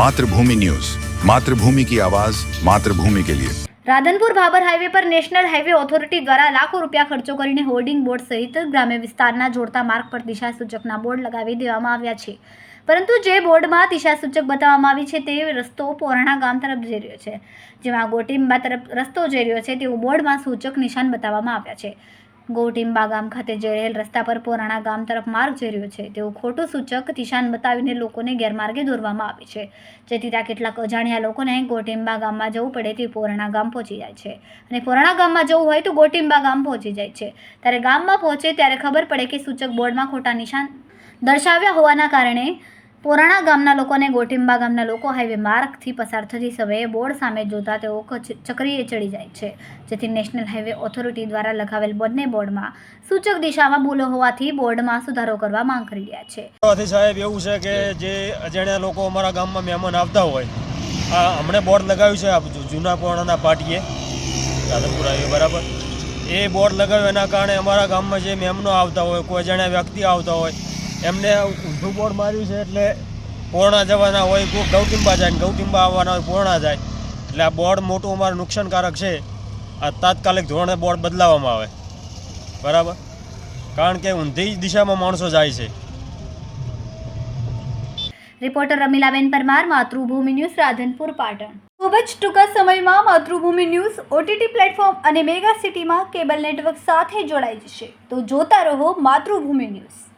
Mathrubhumi news Mathrubhumi કી આવાજ માતૃભૂમિ કે લિયે રાધનપુર ભાબર હાઈવે પર નેશનલ હાઈવે ઓથોરિટી દ્વારા લાખો રૂપિયા ખર્ચો કરીને હોર્ડિંગ બોર્ડ સહિત ગ્રામ્ય વિસ્તારના જોડતા માર્ગ પર દિશા સૂચકના બોર્ડ લગાવી દેવામાં આવ્યા છે. પરંતુ જે બોર્ડમાં દિશાસૂચક બતાવવામાં આવી છે તે રસ્તો પોરણા ગામ તરફ જઈ રહ્યો છે. જેમાં ગોટીંબા તરફ રસ્તો જઈ રહ્યો છે તેવું બોર્ડમાં સૂચક નિશાન બતાવવામાં આવ્યા છે. ગોટીમ્બા ગામ ખાતે જઈ રહેલ રસ્તા પર પોરાણા ગામ તરફ માર્ગ જઈ રહ્યો છે. તેવું ખોટું સૂચક નિશાન બતાવીને લોકોને ગેરમાર્ગે દોરવામાં આવે છે. જેથી ત્યાં કેટલાક અજાણ્યા લોકોને ગોટિંબા ગામમાં જવું પડે તે પોરાણા ગામ પહોંચી જાય છે. અને પોરાણા ગામમાં જવું હોય તો ગોટિંબા ગામ પહોંચી જાય છે. ત્યારે ગામમાં પહોંચે ત્યારે ખબર પડે કે સૂચક બોર્ડમાં ખોટા નિશાન દર્શાવ્યા હોવાના કારણે પોરાણા ગામના લોકોને ગોટિંબા ગામના લોકો હાઈવે માર્ગથી પસાર થતી સમયે બોર્ડ સામે જોતા તેઓ ચક્રીએ ચડી જાય છે. જેથી નેશનલ હાઈવે ઓથોરિટી દ્વારા લગાવેલ બંને બોર્ડમાં સૂચક દિશામાં ભૂલો હોવાથી બોર્ડમાં સુધારો કરવા માંગ કરી રહ્યા છે. સાહેબ એવું છે કે જે અજાણ્યા લોકો અમારા ગામમાં મહેમાન આવતા હોય, આ હમણે બોર્ડ લગાવ્યું છે જૂના પોણાના પાટીએ બરાબર. એ બોર્ડ લગાવ્યું એના કારણે અમારા ગામમાં જે મહેમાનો આવતા હોય, કોઈ અજાણ્યા વ્યક્તિ આવતા હોય એમને ઊંધું બોર્ડ માર્યું છે એટલે પોરણા જવાના હોય કોઈ ગૌટિંબા જાય ને ગૌટીમ્બા આવવાના હોય, પૂર્ણા જાય. એટલે આ બોર્ડ મોટું અમારું નુકસાનકારક છે. આ તાત્કાલિક ધોરણે બોર્ડ બદલાવવામાં આવે. બરાબર? કારણ કે ઊંધી દિશામાં માણસો જાય છે. Reporter Ramilaben Parmar, Matrubhumi news, Radhanpur, Patan. ખૂબ જ ટૂંકા સમયમાં માતૃભૂમિ ન્યૂઝ ઓટીટી પ્લેટફોર્મ અને મેગા સિટીમાં કેબલ નેટવર્ક સાથે જોડાઈ જશે. તો જોતા રહો માતૃભૂમિ ન્યૂઝ.